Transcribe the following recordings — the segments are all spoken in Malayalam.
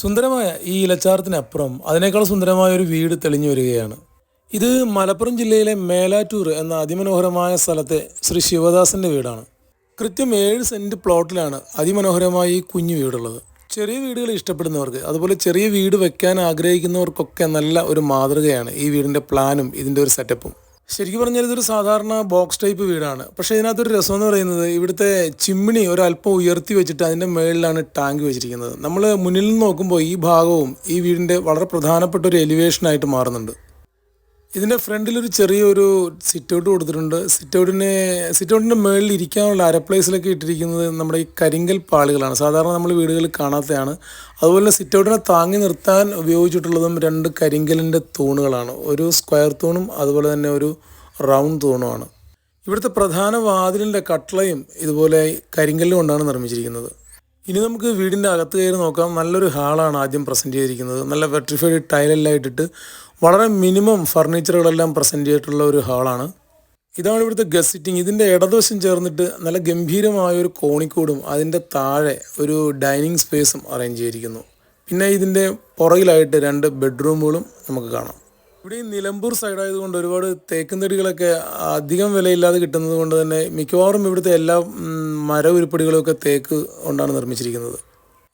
സുന്ദരമായ ഈ ഇലച്ചാറത്തിനപ്പുറം അതിനേക്കാൾ സുന്ദരമായ ഒരു വീട് തെളിഞ്ഞു വരികയാണ്. ഇത് മലപ്പുറം ജില്ലയിലെ മേലാറ്റൂർ എന്ന അതിമനോഹരമായ സ്ഥലത്തെ ശ്രീ ശിവദാസന്റെ വീടാണ്. കൃത്യം ഏഴ് സെന്റ് പ്ലോട്ടിലാണ് അതിമനോഹരമായ ഈ കുഞ്ഞു വീടുള്ളത്. ചെറിയ വീടുകൾ ഇഷ്ടപ്പെടുന്നവർക്ക് അതുപോലെ ചെറിയ വീട് വെക്കാൻ ആഗ്രഹിക്കുന്നവർക്കൊക്കെ നല്ല ഒരു മാതൃകയാണ് ഈ വീടിന്റെ പ്ലാനും ഇതിന്റെ ഒരു സെറ്റപ്പും. ശരിക്കും പറഞ്ഞാൽ ഇതൊരു സാധാരണ ബോക്സ് ടൈപ്പ് വീടാണ്. പക്ഷേ ഇതിനകത്തൊരു രസം എന്ന് പറയുന്നത് ഇവിടുത്തെ ചിമ്മിണി ഒരല്പം ഉയർത്തി വെച്ചിട്ട് അതിന്റെ മേളിലാണ് ടാങ്ക് വെച്ചിരിക്കുന്നത്. നമ്മൾ മുന്നിൽ നിന്ന് നോക്കുമ്പോൾ ഈ ഭാഗവും ഈ വീടിന്റെ വളരെ പ്രധാനപ്പെട്ട ഒരു എലിവേഷനായിട്ട് മാറുന്നുണ്ട്. ഇതിന്റെ ഫ്രണ്ടിൽ ഒരു ചെറിയൊരു സിറ്റ് ഔട്ട് കൊടുത്തിട്ടുണ്ട്. സിറ്റ് ഔട്ടിന് സിറ്റ് ഔട്ടിന്റെ മുകളിൽ ഇരിക്കാനുള്ള അരപ്ലേസിലൊക്കെ ഇട്ടിരിക്കുന്നത് നമ്മുടെ ഈ കരിങ്കൽ പാളികളാണ്. സാധാരണ നമ്മൾ വീടുകളിൽ കാണാത്തതാണ്. അതുപോലെ സിറ്റ് ഔട്ടിനെ താങ്ങി നിർത്താൻ ഉപയോഗിച്ചിട്ടുള്ളതും രണ്ട് കരിങ്കലിന്റെ തൂണുകളാണ്. ഒരു സ്ക്വയർ തൂണും അതുപോലെ തന്നെ ഒരു റൗണ്ട് തൂണുമാണ്. ഇവിടുത്തെ പ്രധാന വാതിലിന്റെ കട്ട്ളയും ഇതുപോലെ കരിങ്കല്ല് കൊണ്ടാണ് നിർമ്മിച്ചിരിക്കുന്നത്. ഇനി നമുക്ക് വീടിന്റെ അകത്ത് കയറി നോക്കാം. നല്ലൊരു ഹാളാണ് ആദ്യം പ്രസന്റ് ചെയ്തിരിക്കുന്നത്. നല്ല വെട്രിഫൈഡ് ടൈലെല്ലാം ഇട്ടിട്ട് വളരെ മിനിമം ഫർണിച്ചറുകളെല്ലാം പ്രസന്റ് ചെയ്തിട്ടുള്ള ഒരു ഹാളാണ്. ഇതാണ് ഇവിടുത്തെ ഗസ്റ്റ് സിറ്റിംഗ് ഇതിന്റെ ഇടതുവശം ചേർന്നിട്ട് നല്ല ഗംഭീരമായ ഒരു കോണിക്കൂടും അതിന്റെ താഴെ ഒരു ഡൈനിങ് സ്പേസും അറേഞ്ച് ചെയ്തിരിക്കുന്നു. പിന്നെ ഇതിന്റെ പുറകിലായിട്ട് രണ്ട് ബെഡ്റൂമുകളും നമുക്ക് കാണാം. ഇവിടെ ഈ നിലമ്പൂർ സൈഡായതുകൊണ്ട് ഒരുപാട് തേക്കും തടികളൊക്കെ അധികം വിലയില്ലാതെ കിട്ടുന്നത് കൊണ്ട് തന്നെ മിക്കവാറും ഇവിടുത്തെ എല്ലാ മര ഉരുപ്പടികളൊക്കെ തേക്ക് കൊണ്ടാണ് നിർമ്മിച്ചിരിക്കുന്നത്.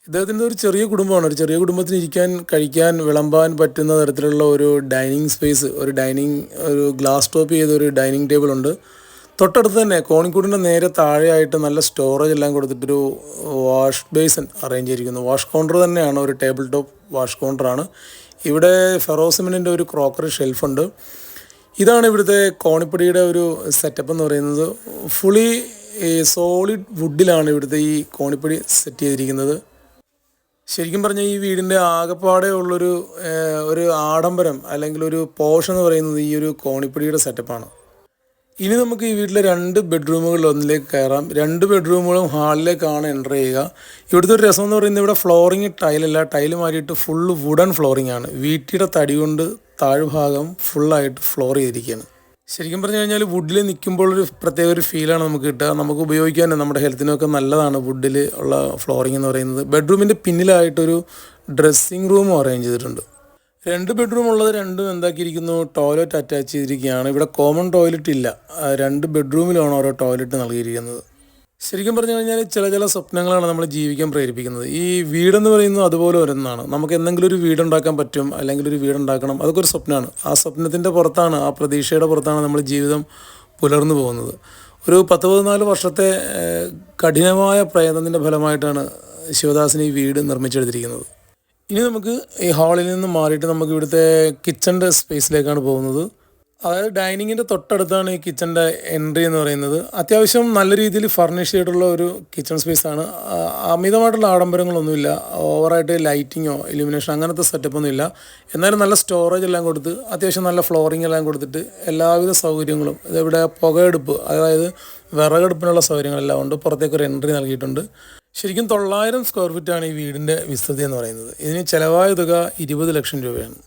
ഇദ്ദേഹത്തിന്റെ ഒരു ചെറിയ കുടുംബമാണ്. ഒരു ചെറിയ കുടുംബത്തിന് ഇരിക്കാൻ കഴിക്കാൻ വിളമ്പാൻ പറ്റുന്ന തരത്തിലുള്ള ഒരു ഡൈനിങ് സ്പേസ് ഒരു ഡൈനിങ് ഒരു ഗ്ലാസ് ടോപ്പ് ചെയ്ത ഒരു ഡൈനിങ് ടേബിൾ ഉണ്ട്. തൊട്ടടുത്ത് തന്നെ കോണിക്കൂടിന്റെ നേരെ താഴെയായിട്ട് നല്ല സ്റ്റോറേജ് എല്ലാം കൊടുത്തിട്ടൊരു വാഷ് ബേസൻ അറേഞ്ച് ചെയ്തിരിക്കുന്നു. വാഷ് കൗണ്ടർ തന്നെയാണ്. ഒരു ടേബിൾ ടോപ്പ് വാഷ് കൗണ്ടറാണ്. ഇവിടെ ഫെറോസിമിനിന്റെ ഒരു ക്രോക്കറി ഷെൽഫുണ്ട്. ഇതാണ് ഇവിടുത്തെ കോണിപ്പടിയുടെ ഒരു സെറ്റപ്പ് എന്ന് പറയുന്നത്. ഫുള്ളി സോളിഡ് വുഡിലാണ് ഇവിടുത്തെ ഈ കോണിപ്പടി സെറ്റ് ചെയ്തിരിക്കുന്നത്. ശരിക്കും പറഞ്ഞാൽ ഈ വീടിന്റെ ആകപ്പാടെ ഉള്ളൊരു ഒരു ആഡംബരം അല്ലെങ്കിൽ ഒരു പോഷൻ എന്ന് പറയുന്നത് ഈ ഒരു കോണിപ്പടിയുടെ സെറ്റപ്പാണ് ഇനി നമുക്ക് ഈ വീട്ടിലെ രണ്ട് ബെഡ്റൂമുകളിൽ ഒന്നിലേക്ക് കയറാം. രണ്ട് ബെഡ്റൂമുകളും ഹാളിലേക്കാണ് എന്റർ ചെയ്യുക. ഇവിടുത്തെ ഒരു രസം എന്ന് പറയുന്നത് ഇവിടെ ഫ്ലോറിങ് ടൈലല്ല ടൈൽ മാറിയിട്ട് ഫുള്ള് വുഡൻ ഫ്ലോറിംഗ് ആണ്. വീട്ടിയുടെ തടി കൊണ്ട് താഴ്ഭാഗം ഫുള്ളായിട്ട് ഫ്ലോർ ചെയ്തിരിക്കുകയാണ്. ശരിക്കും പറഞ്ഞു കഴിഞ്ഞാൽ വുഡിൽ നിൽക്കുമ്പോൾ ഒരു പ്രത്യേക ഒരു ഫീലാണ് നമുക്ക് കിട്ടുക. നമുക്ക് ഉപയോഗിക്കാൻ നമ്മുടെ ഹെൽത്തിനൊക്കെ നല്ലതാണ് വുഡിൽ ഉള്ള ഫ്ലോറിംഗ് എന്ന് പറയുന്നത്. ബെഡ്റൂമിന്റെ പിന്നിലായിട്ടൊരു ഡ്രസ്സിങ് റൂമും അറേഞ്ച് ചെയ്തിട്ടുണ്ട്. രണ്ട് ബെഡ്റൂം ഉള്ളത് രണ്ടും എന്താക്കിയിരിക്കുന്നു ടോയ്ലറ്റ് അറ്റാച്ച് ചെയ്തിരിക്കുകയാണ്. ഇവിടെ കോമൺ ടോയ്ലറ്റ് ഇല്ല. രണ്ട് ബെഡ്റൂമിലാണ് ഓരോ ടോയ്ലറ്റ് നൽകിയിരിക്കുന്നത്. ശരിക്കും പറഞ്ഞു കഴിഞ്ഞാൽ ചില ചില സ്വപ്നങ്ങളാണ് നമ്മൾ ജീവിക്കാൻ പ്രേരിപ്പിക്കുന്നത്. ഈ വീടെന്ന് പറയുന്നത് അതുപോലെ ഒരെന്നാണ്. നമുക്ക് എന്തെങ്കിലും ഒരു വീടുണ്ടാക്കാൻ പറ്റും അല്ലെങ്കിൽ ഒരു വീടുണ്ടാക്കണം അതൊക്കെ ഒരു സ്വപ്നമാണ്. ആ സ്വപ്നത്തിന്റെ പുറത്താണ് ആ പ്രതീക്ഷയുടെ പുറത്താണ് നമ്മൾ ജീവിതം പുലർന്നു പോകുന്നത്. ഒരു പത്ത് പതിനാല് വർഷത്തെ കഠിനമായ പ്രയത്നത്തിന്റെ ഫലമായിട്ടാണ് ശിവദാസിന് ഈ വീട് നിർമ്മിച്ചെടുത്തിരിക്കുന്നത്. ഇനി നമുക്ക് ഈ ഹാളിൽ നിന്ന് മാറിയിട്ട് നമുക്ക് ഇവിടുത്തെ കിച്ചന്റെ സ്പേസിലേക്കാണ് പോകുന്നത്. അതായത് ഡൈനിങ്ങിന്റെ തൊട്ടടുത്താണ് ഈ കിച്ചന്റെ എൻട്രി എന്ന് പറയുന്നത്. അത്യാവശ്യം നല്ല രീതിയിൽ ഫർണിഷ് ചെയ്തിട്ടുള്ള ഒരു കിച്ചൺ സ്പേസാണ് അമിതമായിട്ടുള്ള ആഡംബരങ്ങളൊന്നുമില്ല. ഓവറായിട്ട് ലൈറ്റിങ്ങോ ഇലുമിനേഷൻ അങ്ങനത്തെ സെറ്റപ്പ് ഒന്നും ഇല്ല. എന്നാലും നല്ല സ്റ്റോറേജ് എല്ലാം കൊടുത്ത് അത്യാവശ്യം നല്ല ഫ്ലോറിംഗ് എല്ലാം കൊടുത്തിട്ട് എല്ലാവിധ സൗകര്യങ്ങളും ഇതിവിടെ പുകയെടുപ്പ് അതായത് വിറകെടുപ്പിനുള്ള സൗകര്യങ്ങളെല്ലാം ഉണ്ട്. പുറത്തേക്ക് ഒരു എൻട്രി നൽകിയിട്ടുണ്ട്. ശരിക്കും തൊള്ളായിരം സ്ക്വയർ ഫീറ്റാണ് ഈ വീടിന്റെ വിസ്തൃതി എന്ന് പറയുന്നത്. ഇതിന് ചിലവായ തുക ഇരുപത് ലക്ഷം രൂപയാണ്.